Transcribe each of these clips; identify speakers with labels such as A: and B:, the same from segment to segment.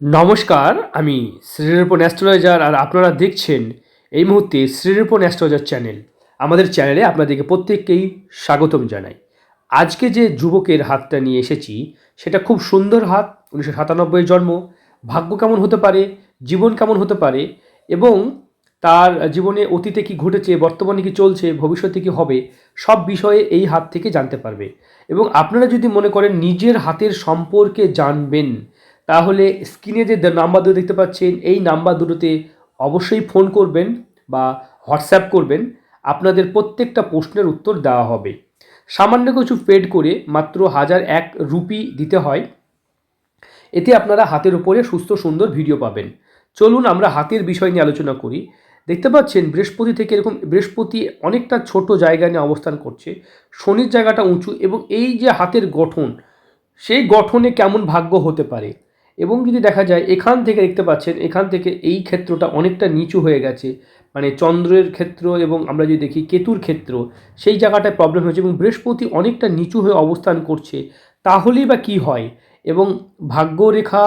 A: নমস্কার, আমি শ্রীরূপন অ্যাস্ট্রোলজার আর আপনারা দেখছেন এই মুহূর্তে শ্রীরূপন অ্যাস্ট্রোলজার চ্যানেল। আমাদের চ্যানেলে আপনাদেরকে প্রত্যেককেই স্বাগতম জানাই। আজকে যে যুবকের হাতটা নিয়ে এসেছি, সেটা খুব সুন্দর হাত, উনিশশো সাতানব্বই জন্ম। ভাগ্য কেমন হতে পারে, জীবন কেমন হতে পারে, এবং তার জীবনে অতীতে কি ঘটেছে, বর্তমানে কি চলছে, ভবিষ্যতে কি হবে, সব বিষয়ে এই হাত থেকে জানতে পারবে। এবং আপনারা যদি মনে করেন, নিজের হাতের সম্পর্কে জানবেন তাহলে স্ক্রিনে যে নাম্বার দুটো দেখতে পাচ্ছেন, এই নাম্বার দুটোতে অবশ্যই ফোন করবেন বা হোয়াটসঅ্যাপ করবেন। আপনাদের প্রত্যেকটা প্রশ্নের উত্তর দেওয়া হবে। সামান্য কিছু পেড করে মাত্র হাজার এক রুপি দিতে হয়। এতে আপনারা হাতের উপরে সুস্থ সুন্দর ভিডিও পাবেন। চলুন আমরা হাতের বিষয় নিয়ে আলোচনা করি। দেখতে পাচ্ছেন, বৃহস্পতি থেকে এরকম বৃহস্পতি অনেকটা ছোট জায়গা নিয়ে অবস্থান করছে। শনির জায়গাটা উঁচু এবং এই যে হাতের গঠন, সেই গঠনে কেমন ভাগ্য হতে পারে? এবং যদি দেখা যায় এখান থেকে দেখতে পাচ্ছেন, এখান থেকে এই ক্ষেত্রটা অনেকটা নিচু হয়ে গেছে। মানে চন্দ্রের ক্ষেত্র এবং আমরা যদি দেখি কেতুর ক্ষেত্র, সেই জায়গাটায় প্রবলেম হয়েছে এবং বৃহস্পতি অনেকটা নিচু হয়ে অবস্থান করছে। তাহলেই বা কি হয়? এবং ভাগ্যরেখা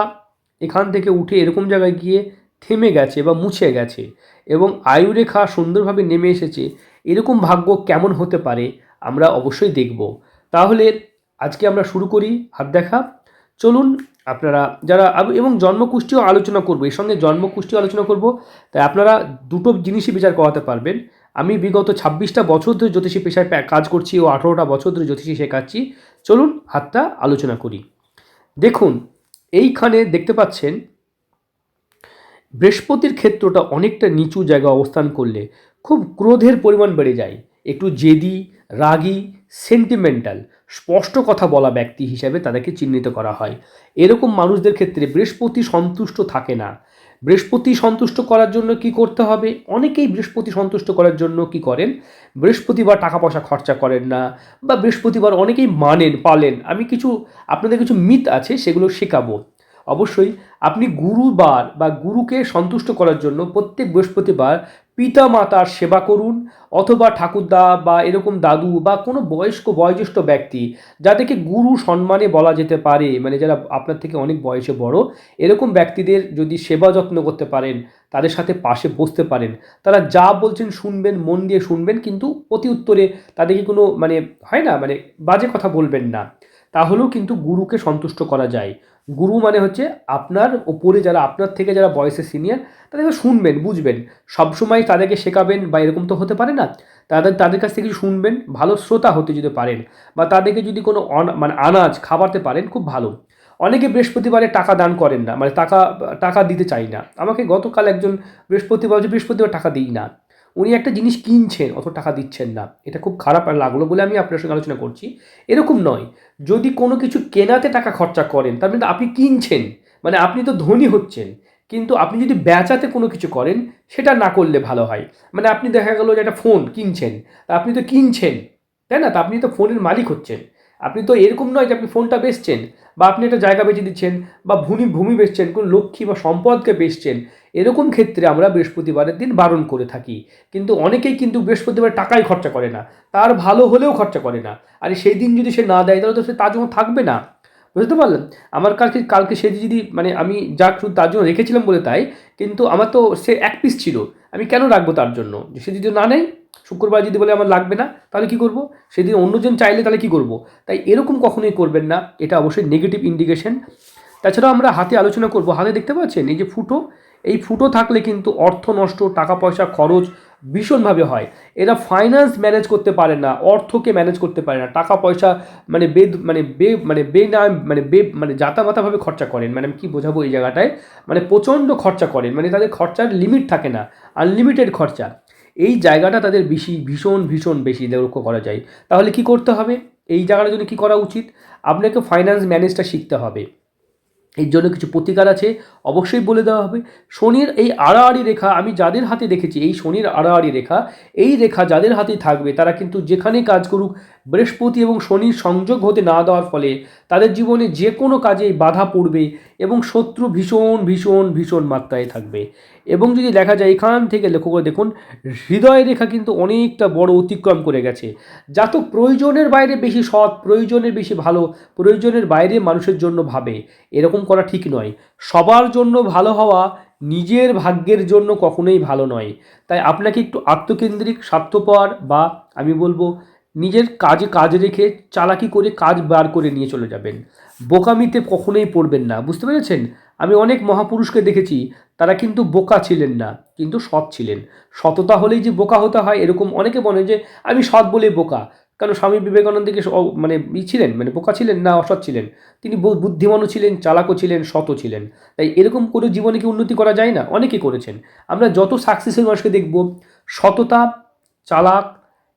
A: এখান থেকে উঠে এরকম জায়গায় গিয়ে থেমে গেছে বা মুছে গেছে এবং আয়ুরেখা সুন্দরভাবে নেমে এসেছে, এরকম ভাগ্য কেমন হতে পারে আমরা অবশ্যই দেখব। তাহলে আজকে আমরা শুরু করি হাত দেখা। চলুন, আপনারা যারা এবং জন্মকুষ্ঠিও আলোচনা করব, এর সঙ্গে জন্মকুষ্ঠিও আলোচনা করব, তাই আপনারা দুটো জিনিসই বিচার করাতে পারবেন। আমি বিগত ছাব্বিশটা বছর ধরে জ্যোতিষী পেশায় কাজ করছি ও আঠেরোটা বছর ধরে জ্যোতিষী শেখাচ্ছি। চলুন, হাতটা আলোচনা করি। দেখুন, এইখানে দেখতে পাচ্ছেন, বৃহস্পতির ক্ষেত্রটা অনেকটা নিচু জায়গায় অবস্থান করলে খুব ক্রোধের পরিমাণ বেড়ে যায়। একটু জেদি, রাগী সেন্টিমেন্টাল স্পষ্ট কথা বলা ব্যক্তি হিসাবে তাদেরকে চিহ্নিত করা হয়। এরকম মানুষদের ক্ষেত্রে বৃহস্পতি সন্তুষ্ট থাকে না। বৃহস্পতি সন্তুষ্ট করার জন্য কি করতে হবে? অনেকেই বৃহস্পতি সন্তুষ্ট করার জন্য কি করেন? বৃহস্পতিবার টাকা পয়সা খরচা করেন না বা বৃহস্পতিবার অনেকেই মানেন, পালেন। আমি কিছু, আপনাদের কিছু মিথ আছে, সেগুলো শেখাবো। অবশ্যই আপনি গুরুবার বা গুরুকে সন্তুষ্ট করার জন্য প্রত্যেক বৃহস্পতিবার পিতা মাতার সেবা করুন অথবা ঠাকুরদা বা এরকম দাদু বা কোনো বয়স্ক, বয়োজ্যেষ্ঠ ব্যক্তি যাদেরকে গুরু সম্মানে বলা যেতে পারে মানে যারা আপনার থেকে অনেক বয়সে বড়, এরকম ব্যক্তিদের যদি সেবা যত্ন করতে পারেন, তাদের সাথে পাশে বসতে পারেন। তারা যা বলছেন শুনবেন, মন দিয়ে শুনবেন, কিন্তু প্রতি উত্তরে তাদেরকে কোনো মানে হয় না মানে বাজে কথা বলবেন না। তাহলেও কিন্তু গুরুকে সন্তুষ্ট করা যায়। গুরু মানে হচ্ছে আপনার ওপরে যারা, আপনার থেকে যারা বয়সে সিনিয়র তাদেরকে শুনবেন, বুঝবেন। সবসময় তাদেরকে শেখাবেন বা এরকম তো হতে পারে না? তাদের তাদের কাছ থেকে শুনবেন, ভালো শ্রোতা হতে যদি পারেন বা তাদেরকে যদি কোনো মানে আনাজ খাওয়াতে পারেন, খুব ভালো। অনেকে বৃহস্পতিবারে টাকা দান করেন না মানে টাকা টাকা দিতে চাই না। আমাকে গতকাল একজন বৃহস্পতিবার বৃহস্পতিবার টাকা দিই না। উনি একটা জিনিস কিনছেন, অত টাকা দিচ্ছেন না। এটা খুব খারাপ লাগল বলে আমি আপনার সঙ্গে আলোচনা করছি। এরকম নয়, যদি কোনো কিছু কেনাতে টাকা খরচা করেন, তার মানে আপনি কিনছেন মানে আপনি তো ধনী হচ্ছেন, কিন্তু আপনি যদি বেচাতে কোনো কিছু করেন, সেটা না করলে ভালো হয়। মানে আপনি দেখা গেলো যে একটা ফোন কিনছেন আপনি তো কিনছেন, তাই না? তা আপনি তো ফোনের মালিক হচ্ছেন। আপনি তো এরকম নয় যে আপনি ফোনটা বেচছেন, বা আপনি একটা জায়গা বেচে দিচ্ছেন, বা ভূমি ভূমি বেচছেন, কোনো লক্ষ্মী বা সম্পদকে বেচছেন এরকম ক্ষেত্রে আমরা বৃহস্পতিবারের দিন বারণ করে থাকি। কিন্তু অনেকেই কিন্তু বৃহস্পতিবার টাকাই খরচা করে না। তার ভালো হলেও খরচা করে না। আর সেই দিন যদি সে না দেয়, তাহলে তো সে তার জন্য থাকবে না। বুঝতে পারলেন? আমার কালকে কালকে সে যদি মানে আমি যা শুধু তার জন্য রেখেছিলাম বলে তাই, কিন্তু আমার তো সে এক পিস ছিল। আমি কেন রাখব তার জন্য? সে যদি না নেয়, শুক্রবার যদি বলে আমার লাগবে না, তাহলে কি করব? সেদিন অন্যজন চাইলে তাহলে কি করব? তাই এরকম কখনোই করবেন না। এটা অবশ্যই নেগেটিভ ইন্ডিকেশন তাছাড়াও আমরা হাতে আলোচনা করব। হাতে দেখতে পাচ্ছেন? এই যে ফুটো এই ফুটো থাকলে কিন্তু অর্থ নষ্ট, টাকা পয়সা খরচ ভীষণভাবে হয়। এরা ফাইন্যান্স ম্যানেজ করতে পারে না, অর্থকে ম্যানেজ করতে পারে না। টাকা পয়সা মানে বে মানে বে মানে বে না মানে বে মানে জাতামাতাভাবে খরচা করেন। মানে আমি কী বোঝাবো এই জায়গাটায়? মানে প্রচণ্ড খরচা করেন। মানে তাদের খরচার লিমিট থাকে না আনলিমিটেড খরচা। এই জায়গাটা তাদের বেশি, ভীষণ ভীষণ বেশি লক্ষ্য করা যায়। তাহলে কি করতে হবে? এই জায়গাটার জন্য কী করা উচিত? আপনাকে ফাইন্যান্স ম্যানেজটা শিখতে হবে। এর জন্য কিছু প্রতিকার আছে, অবশ্যই বলে দেওয়া হবে। শনির এই আড়াআড়ি রেখা আমি যাদের হাতে দেখেছি, এই শনির আড়াআড়ি রেখা, এই রেখা যাদের হাতে থাকবে, তারা কিন্তু যেখানে কাজ করুক বৃহস্পতি এবং শনির সংযোগ হতে না দেওয়ার ফলে তাদের জীবনে যে কোনো কাজেই বাধা পড়বে এবং শত্রু ভীষণ ভীষণ ভীষণ মাত্রায় থাকবে। এবং যদি দেখা যায় এখান থেকে লক্ষ্য করে দেখুন, হৃদয় রেখা কিন্তু অনেকটা বড় অতিক্রম করে গেছে। জাতক প্রয়োজনের বাইরে বেশি সৎ, প্রয়োজনের বেশি ভালো, প্রয়োজনের বাইরে মানুষের জন্য ভাবে। এরকম করা ঠিক নয়। সবার জন্য ভালো হওয়া নিজের ভাগ্যের জন্য কখনোই ভালো নয়। তাই আপনাকে একটু আত্মকেন্দ্রিক, স্বার্থপর বা, আমি বলব নিজের কাজে কাজ রেখে চালাকি করে কাজ বার করে নিয়ে চলে যাবেন। বোকামিতে কখনোই পড়বেন না, বুঝতে পেরেছেন? আমি অনেক মহাপুরুষকে দেখেছি, তারা কিন্তু বোকা ছিলেন না, কিন্তু সৎ ছিলেন। সততা হলেই যে বোকা হতে হয়, এরকম অনেকে বলে যে, আমি সৎ বলেই বোকা। কারণ স্বামী বিবেকানন্দকে মানে ই ছিলেন? মানে বোকা ছিলেন না অসৎ ছিলেন? তিনি বুদ্ধিমানও ছিলেন, চালাকও ছিলেন সতও ছিলেন। তাই এরকম করে জীবনে কি উন্নতি করা যায় না? অনেকে করেছেন। আমরা যত সাকসেসের মানুষকে দেখব, সততা, চালাক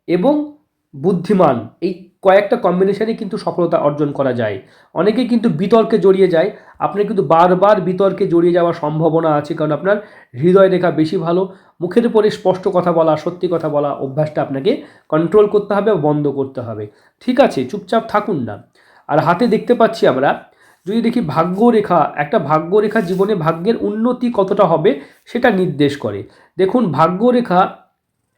A: এবং বুদ্ধিমান। এই কয়েকটা কম্বিনেশনে কিন্তু সফলতা অর্জন করা যায়। অনেকে কিন্তু বিতর্কে জড়িয়ে যায়। আপনার কিন্তু বারবার বিতর্কে জড়িয়ে যাওয়ার সম্ভাবনা আছে, কারণ আপনার হৃদয় রেখা বেশি ভালো। মুখের উপরে স্পষ্ট কথা বলা, সত্যি কথা বলা অভ্যাসটা আপনাকে কন্ট্রোল করতে হবে বন্ধ করতে হবে। ঠিক আছে, চুপচাপ থাকুন না। আর হাতে দেখতে পাচ্ছি আমরা, যদি দেখি ভাগ্যরেখা, একটা ভাগ্যরেখা জীবনে ভাগ্যের উন্নতি কতটা হবে সেটা নির্দেশ করে। দেখুন, ভাগ্যরেখা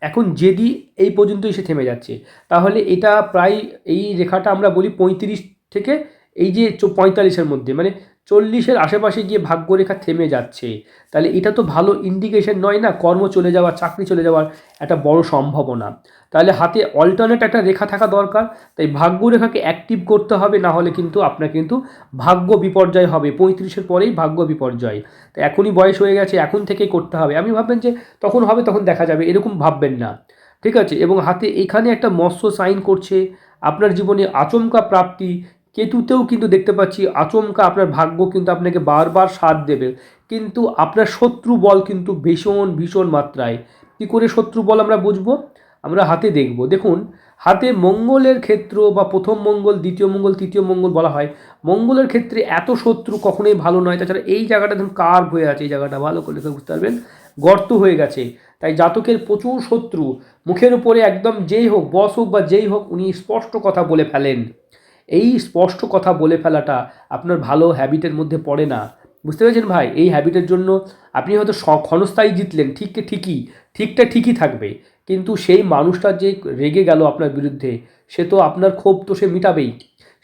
A: এখন যেদি এই পর্যন্ত এসে থেমে যাচ্ছে, তাহলে এটা প্রায় এই রেখাটা আমরা বলি পঁয়ত্রিশ থেকে এই যে পঁয়তাল্লিশের মধ্যে মানে চল্লিশের আশেপাশে গিয়ে ভাগ্য রেখা থেমে যাচ্ছে। তাহলে এটা তো ভালো ইন্ডিকেশন নয় না, কর্ম চলে যাওয়া চাকরি চলে যাওয়ার একটা বড় সম্ভাবনা। তাহলে হাতে অল্টারনেট একটা রেখা থাকা দরকার। তাই ভাগ্য রেখাকে অ্যাক্টিভ করতে হবে, না হলে কিন্তু আপনার কিন্তু ভাগ্য বিপর্যয় হবে। পঁয়ত্রিশের পরেই ভাগ্য বিপর্যয়। তো এখনই বয়স হয়ে গেছে, এখন থেকেই করতে হবে। আমি ভাববেন যে তখন হবে, তখন দেখা যাবে, এরকম ভাববেন না। ঠিক আছে? এবং হাতে এখানে একটা মৎস্য সাইন করছে, আপনার জীবনে আচমকা প্রাপ্তি। কেতুতেও কিন্তু দেখতে পাচ্ছি, আচমকা আপনার ভাগ্য কিন্তু আপনাকে বারবার সাথ দেবে। কিন্তু আপনার শত্রু বল কিন্তু ভীষণ ভীষণ মাত্রায়। কী করে শত্রু বল আমরা বুঝব? আমরা হাতে দেখব। দেখুন, হাতে মঙ্গলের ক্ষেত্র বা প্রথম মঙ্গল, দ্বিতীয় মঙ্গল, তৃতীয় মঙ্গল বলা হয়। মঙ্গলের ক্ষেত্রে এত শত্রু কখনোই ভালো নয়। তাছাড়া এই জায়গাটা ধরুন কার্ভ হয়ে আছে, এই জায়গাটা ভালো করে বুঝতে পারবেন। গর্ত হয়ে গেছে। তাই জাতকের প্রচুর শত্রু। মুখের উপরে একদম যেই হোক, বস হোক বা যেই হোক, উনি স্পষ্ট কথা বলে ফেলেন। এই স্পষ্ট কথা বলে ফেলাটা আপনার ভালো হ্যাবিটের মধ্যে পড়ে না। বুঝতে পেরেছেন ভাই? এই হ্যাবিটের জন্য আপনি হয়তো ক্ষণস্থায়ী জিতলেন। ঠিককে ঠিকই। ঠিকটা ঠিকই থাকবে। কিন্তু সেই মানুষটা যে রেগে গেল আপনার বিরুদ্ধে, সে তো আপনার ক্ষোভ তো সে মিটাবেই।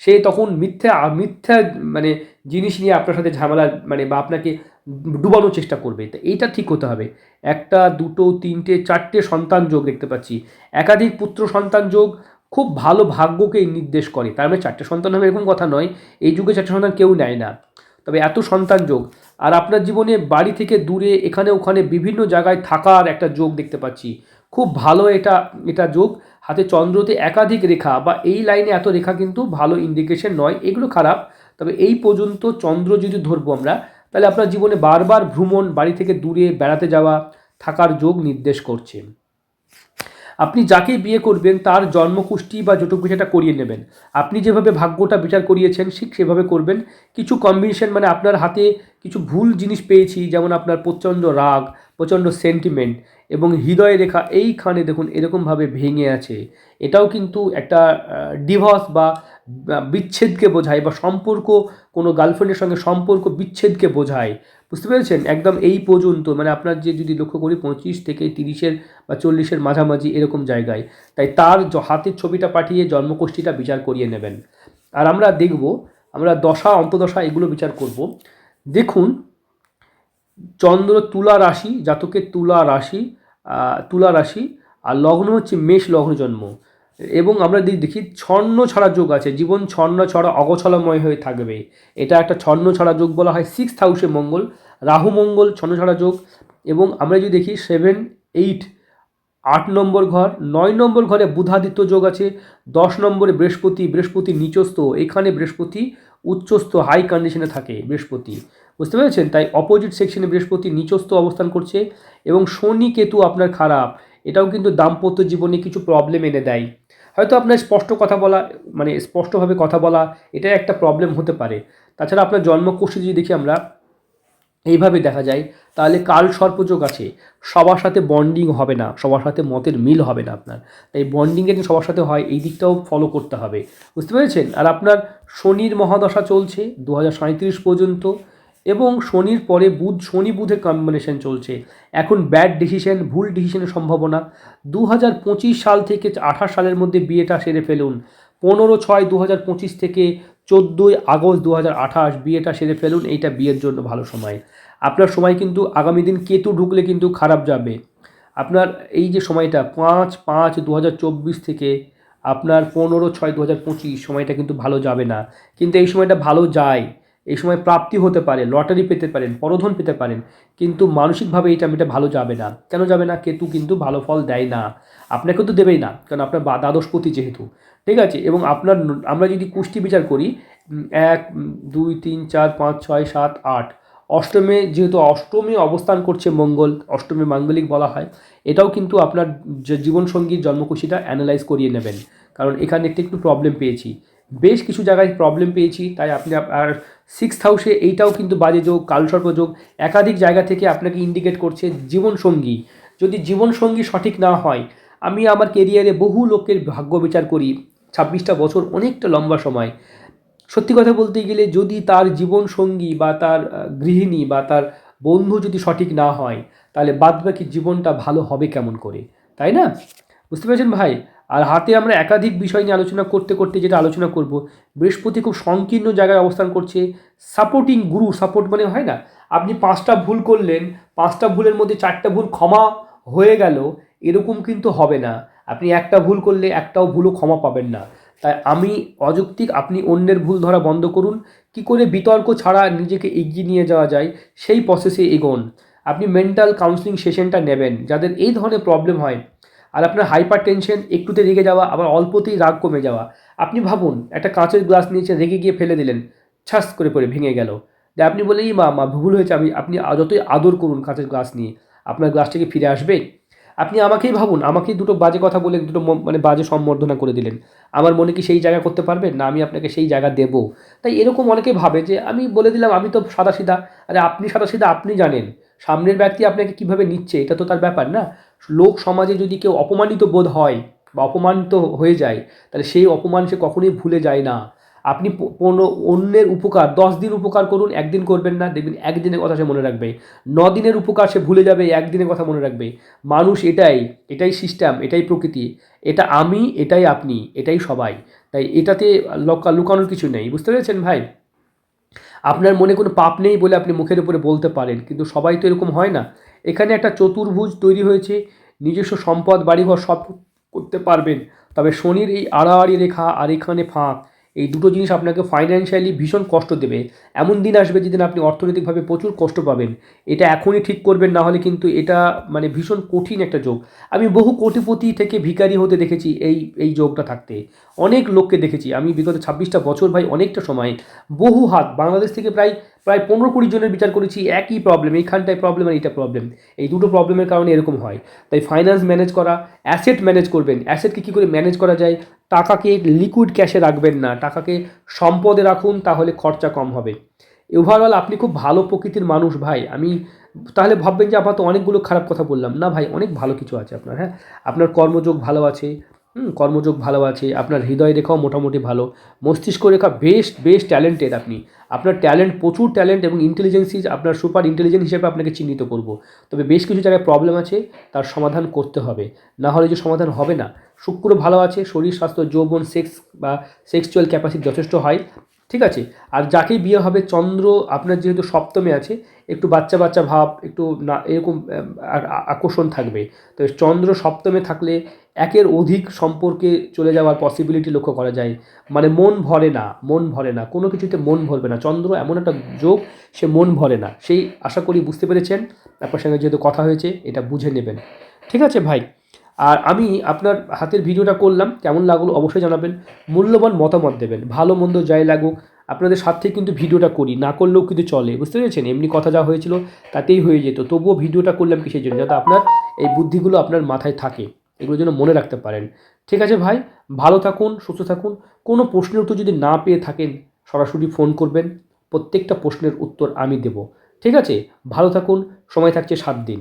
A: সে তখন মিথ্যা মিথ্যা মানে জিনিস নিয়ে আপনার সাথে ঝামেলা মানে বা আপনাকে ডুবানোর চেষ্টা করবে। তো এইটা ঠিক হতে হবে। একটা, দুটো, তিনটে, চারটে সন্তান যোগ দেখতে পাচ্ছি। একাধিক পুত্র সন্তান যোগ খুব ভালো ভাগ্যকে নির্দেশ করে। তার মানে চারটে সন্তান হবে এরকম কথা নয়। এই যুগে চারটে সন্তান কেউ নেয় না। তবে এত সন্তান যোগ। আর আপনার জীবনে বাড়ি থেকে দূরে, এখানে ওখানে বিভিন্ন জায়গায় থাকার একটা যোগ দেখতে পাচ্ছি। খুব ভালো এটা এটা যোগ। হাতে চন্দ্রতে একাধিক রেখা বা এই লাইনে এত রেখা কিন্তু ভালো ইন্ডিকেশন নয়, এগুলো খারাপ। তবে এই পর্যন্ত চন্দ্র যদি ধরবো আমরা, তাহলে আপনার জীবনে বারবার ভ্রমণ, বাড়ি থেকে দূরে বেড়াতে যাওয়া থাকার যোগ নির্দেশ করছে। আপনি যাকে বিয়ে করবেন, তার জন্মকুষ্টি বা জটকুষ্টি সেটা করিয়ে নেবেন। আপনি যেভাবে ভাগ্যটা বিচার করিয়েছেন, ঠিক সেভাবে করবেন। কিছু কম্বিনেশন মানে আপনার হাতে কিছু ভুল জিনিস পেয়েছি, যেমন আপনার প্রচণ্ড রাগ, প্রচণ্ড সেন্টিমেন্ট এবং হৃদয় রেখা এইখানে দেখুন এরকমভাবে ভেঙে আছে। এটাও কিন্তু একটা ডিভোর্স বা বিচ্ছেদকে বোঝায় বা সম্পর্ক, কোনো গার্লফ্রেন্ডের সঙ্গে সম্পর্ক বিচ্ছেদকে বোঝায়। বুঝতে পেরেছেন? একদম এই পর্যন্ত মানে আপনার যে যদি লক্ষ্য করি পঁচিশ থেকে তিরিশের বা চল্লিশের মাঝামাঝি এরকম জায়গায়। তাই তার হাতের ছবিটা পাঠিয়ে জন্মকোষ্ঠীটা বিচার করিয়ে নেবেন। আর আমরা দেখব, আমরা দশা, অন্তদশা এগুলো বিচার করব। দেখুন চন্দ্র তুলা রাশি জাতকের তুলা রাশি তুলা রাশি, আর লগ্ন হচ্ছে মেষ লগ্ন জন্ম। এবং আমরা যদি দেখি, ছন্ন ছড়া যোগ আছে, জীবন ছন্ন ছড়া অগছলময় হয়ে থাকবে। এটা একটা ছন্ন ছড়া যোগ বলা হয় সিক্স হাউসে মঙ্গল, রাহু মঙ্গল, ছন্ন ছড়া যোগ। এবং আমরা যদি দেখি সেভেন এইট আট নম্বর ঘর, নয় নম্বর ঘরে বুধাদিত্য যোগ আছে, দশ নম্বরে বৃহস্পতি বৃহস্পতি নিচস্থ, এখানে বৃহস্পতি উচ্চস্থ হাই কন্ডিশনে থাকে বৃহস্পতি। বুঝতে পেরেছেন? তাই অপোজিট সেকশনে বৃহস্পতি নিচস্থ অবস্থান করছে এবং শনি কেতু আপনার খারাপ। এটাও কিন্তু দাম্পত্য জীবনে কিছু প্রবলেম এনে দেয়। হয়তো আপনার স্পষ্ট কথা বলা মানে স্পষ্টভাবে কথা বলা এটা একটা প্রবলেম হতে পারে। তাছাড়া আপনার জন্মকোষে যদি দেখি আমরা, এইভাবে দেখা যায়, তাহলে কাল সর্পযোগ আছে? সবার সাথে বন্ডিং হবে না, সবার সাথে মতের মিল হবে না আপনার। তাই বন্ডিংয়ে যে সবার সাথে হয়, এই দিকটাও ফলো করতে হবে। বুঝতে পেরেছেন? আর আপনার শনির মহাদশা চলছে দু হাজার সাঁইত্রিশ পর্যন্ত। এবং শনির পরে বুধ, শনি বুধের কম্বিনেশন চলছে। এখন ব্যাড ডিসিশন ভুল ডিসিশনের সম্ভাবনা। দু হাজার পঁচিশ সাল থেকে আঠাশ সালের মধ্যে বিয়েটা সেরে ফেলুন। পনেরো ছয় দু থেকে চোদ্দোই আগস্ট দু আঠাশ বিয়েটা সেরে ফেলুন। এইটা বিয়ের জন্য ভালো সময়। আপনার সময় কিন্তু আগামী দিন কেতু ঢুকলে কিন্তু খারাপ যাবে। আপনার এই যে সময়টা, পাঁচ পাঁচ দু থেকে আপনার পনেরো ছয় দু সময়টা কিন্তু ভালো যাবে না। কিন্তু এই সময়টা ভালো যায়। এই সময় প্রাপ্তি হতে পারে, লটারি পেতে পারেন, পরধন পেতে পারেন, কিন্তু মানসিকভাবে এই টাইমটা ভালো যাবে না। কেন যাবে না? কেতু কিন্তু ভালো ফল দেয় না। আপনাকে তো দেবেই না, কারণ আপনার বা- দ্বাদশপতি যেহেতু। ঠিক আছে? এবং আপনার আমরা যদি কুষ্টি বিচার করি এক দুই, তিন, চার, পাঁচ, ছয়, সাত, আট, অষ্টমে যেহেতু অষ্টমে অবস্থান করছে মঙ্গল, অষ্টমে মাঙ্গলিক বলা হয়, এটাও কিন্তু আপনার যে জীবনসঙ্গীর জন্মকুশিটা অ্যানালাইজ করিয়ে নেবেন। কারণ এখানে একটু একটু প্রবলেম পেয়েছি। বেশ কিছু জায়গায় প্রবলেম পেয়েছি, তাই আপনি আর সিক্স হাউসে এইটাও কিন্তু বাজে যোগ, কালসর্প যোগ। একাধিক জায়গা থেকে আপনাকে ইন্ডিকেট করছে জীবনসঙ্গী। যদি জীবনসঙ্গী সঠিক না হয়, আমি আমার কেরিয়ারে বহু লোকের ভাগ্য বিচার করি। ছাব্বিশটা বছর অনেকটা লম্বা সময়। সত্যি কথা বলতে গেলে যদি তার জীবনসঙ্গী বা তার গৃহিণী বা তার বন্ধু যদি সঠিক না হয়, তাহলে বাদবাকি জীবনটা ভালো হবে কেমন করে? তাই না? বুঝতে পেরেছেন ভাই? আর হাতে আমরা একাধিক বিষয় নিয়ে আলোচনা করতে করতে যেটা আলোচনা করব, বৃহস্পতি খুব সংকীর্ণ জায়গায় অবস্থান করছে সাপোর্টিং গুরু সাপোর্ট মানে হয় না, আপনি পাঁচটা ভুল করলেন, পাঁচটা ভুলের মধ্যে চারটা ভুল ক্ষমা হয়ে গেল, এরকম কিন্তু হবে না। আপনি একটা ভুল করলে একটাও ভুলও ক্ষমা পাবেন না। তাই আমি অযৌক্তিক, আপনি অন্যের ভুল ধরা বন্ধ করুন, কি করে বিতর্ক ছাড়া নিজেকে এগিয়ে নিয়ে যাওয়া যায়, সেই প্রসেসে এগোন। আপনি মেন্টাল কাউন্সিলিং সেশনটা নেবেন, যাদের এই ধরনের প্রবলেম হয় আর আপনার হাইপার টেনশন একটুতে রেগে যাওয়া, আবার অল্পতেই রাগ কমে যাওয়া। আপনি ভাবুন, একটা কাঁচের গ্লাস নিয়েছেন, রেগে গিয়ে ফেলে দিলেন, ছাস করে পড়ে ভেঙে গেল। যে আপনি বলেই মা মা, ভুল হয়েছে, আমি, আপনি যতই আদর করুন কাঁচের গ্লাস নিয়ে, আপনার গ্লাসটাকে ফিরে আসবে? আপনি আমাকেই ভাবুন, আমাকেই দুটো বাজে কথা বলে, দুটো মানে বাজে সম্বর্ধনা করে দিলেন। আমার মনে কি সেই জায়গা করতে পারবেন না, আমি আপনাকে সেই জায়গা দেবো। তাই এরকম অনেকে ভাবে যে, আমি বলে দিলাম, আমি তো সাদাসিধা। আরে, আপনি সাদাসিধা আপনি জানেন। সামনের ব্যক্তি আপনাকে কীভাবে নিচ্ছে, এটা তো তার ব্যাপার না। লোক সমাজে যদি কেউ অপমানিত বোধ হয় বা অপমানিত হয়ে যায়, তাহলে সেই অপমান সে কখনোই ভুলে যায় না। আপনি কোনো অন্যের উপকার, দশ দিন উপকার করুন, একদিন করবেন না, দেখবেন একদিনের কথা সে মনে রাখবে। ন দিনের উপকার সে ভুলে যাবে, একদিনের কথা মনে রাখবে। মানুষ এটাই এটাই সিস্টেম এটাই প্রকৃতি। এটা আমি, এটাই আপনি, এটাই সবাই। তাই এটাতে লকা, লুকানোর কিছু নেই, বুঝতে পেরেছেন ভাই? আপনার মনে কোনো পাপ নেই বলে আপনি মুখের উপরে বলতে পারেন, কিন্তু সবাই তো এরকম হয় না। এখানে একটা চতুর্ভুজ তৈরি হয়েছে। নিজস্ব সম্পদ, বাড়িঘর সব করতে পারবেন। তবে শনির এই আড়াআড়ি রেখা আর এখানে ফাঁক। এই দুটো জিনিস আপনাকে ফাইন্যান্সিয়ালি ভীষণ কষ্ট দেবে। এমন দিন আসবে যেদিন আপনি অর্থনৈতিকভাবে প্রচুর কষ্ট পাবেন। এটা এখনই ঠিক করবেন, না হলে কিন্তু এটা মানে ভীষণ কঠিন একটা যোগ। আমি বহু কোটিপতি থেকে ভিখারি হতে দেখেছি এই এই যোগটা থাকতে। অনেক লোককে দেখেছি। আমি বিগত ছাব্বিশটা বছর ভাই অনেকটা সময় বহু হাত, বাংলাদেশ থেকে প্রায় প্রায় পনেরো কুড়ি জনের বিচার করেছি, একই প্রবলেম এইখানটায় প্রবলেম আর এইটা প্রবলেম এই দুটো প্রবলেমের কারণে এরকম হয়। তাই ফাইন্যান্স ম্যানেজ করা অ্যাসেট ম্যানেজ করবেন। অ্যাসেটকে কী করে ম্যানেজ করা যায়? টাকাকে লিকুইড ক্যাশে রাখবেন না। টাকাকে সম্পদে রাখুন, তাহলে খরচা কম হবে। ওভারঅল আপনি খুব ভালো প্রকৃতির মানুষ ভাই। আমি তাহলে ভাববেন যে আমার তো অনেকগুলো খারাপ কথা বললাম। না ভাই, অনেক ভালো কিছু আছে আপনার হ্যাঁ? আপনার কর্মযোগ ভালো আছে হুম, কর্মযোগ ভালো আছে, আপনার হৃদয় রেখাও মোটামুটি ভালো, মস্তিষ্ক রেখা বেশ বেশ ট্যালেন্টেড আপনি। আপনার ট্যালেন্ট প্রচুর ট্যালেন্ট এবং ইন্টেলিজেন্সি আপনার সুপার ইন্টেলিজেন্ট হিসেবে আপনাকে চিহ্নিত করব। তবে বেশ কিছু জায়গায় প্রবলেম আছে, তার সমাধান করতে হবে। না হলে যে সমাধান হবে না। শুক্র ভালো আছে, শরীর, স্বাস্থ্য, যৌবন সেক্স বা সেক্সুয়াল ক্যাপাসিটি যথেষ্ট হয় ঠিক আছে? আর যাকেই বিয়ে হবে, চন্দ্র আপনার যেহেতু সপ্তমে আছে, একটু বাচ্চা বাচ্চা ভাব, একটু না, এরকম আকর্ষণ থাকবে। তো চন্দ্র সপ্তমে থাকলে একের অধিক সম্পর্কে চলে যাওয়ার পসিবিলিটি লক্ষ্য করা যায়। মানে মন ভরে না, মন ভরে না, কোনো কিছুতে মন ভরবে না। চন্দ্র এমন একটা যোগ, সে মন ভরে না। সেই আশা করি বুঝতে পেরেছেন। আপনার সঙ্গে যেহেতু কথা হয়েছে, এটা বুঝে নেবেন। ঠিক আছে ভাই? আর আমি আপনার হাতের ভিডিওটা করলাম, কেমন লাগল অবশ্যই জানাবেন। মূল্যবান মতামত দেবেন, ভালো মন্দ যাই লাগুক, আপনাদের সাথে কিন্তু ভিডিওটা করি, না করলেও কিন্তু চলে, বুঝতে পেরেছেন? এমনি কথা যা হয়েছিল তাতেই হয়ে যেত, তবুও ভিডিওটা করলাম কিসের জন্য? যাতে আপনার এই বুদ্ধিগুলো আপনার মাথায় থাকে, এগুলো যেন মনে রাখতে পারেন। ঠিক আছে ভাই, ভালো থাকুন, সুস্থ থাকুন, কোনো প্রশ্নের উত্তর যদি না পেয়ে থাকেন, সরাসরি ফোন করবেন, প্রত্যেকটা প্রশ্নের উত্তর আমি দেব। ঠিক আছে, ভালো থাকুন, সময় থাকছে সাত দিন।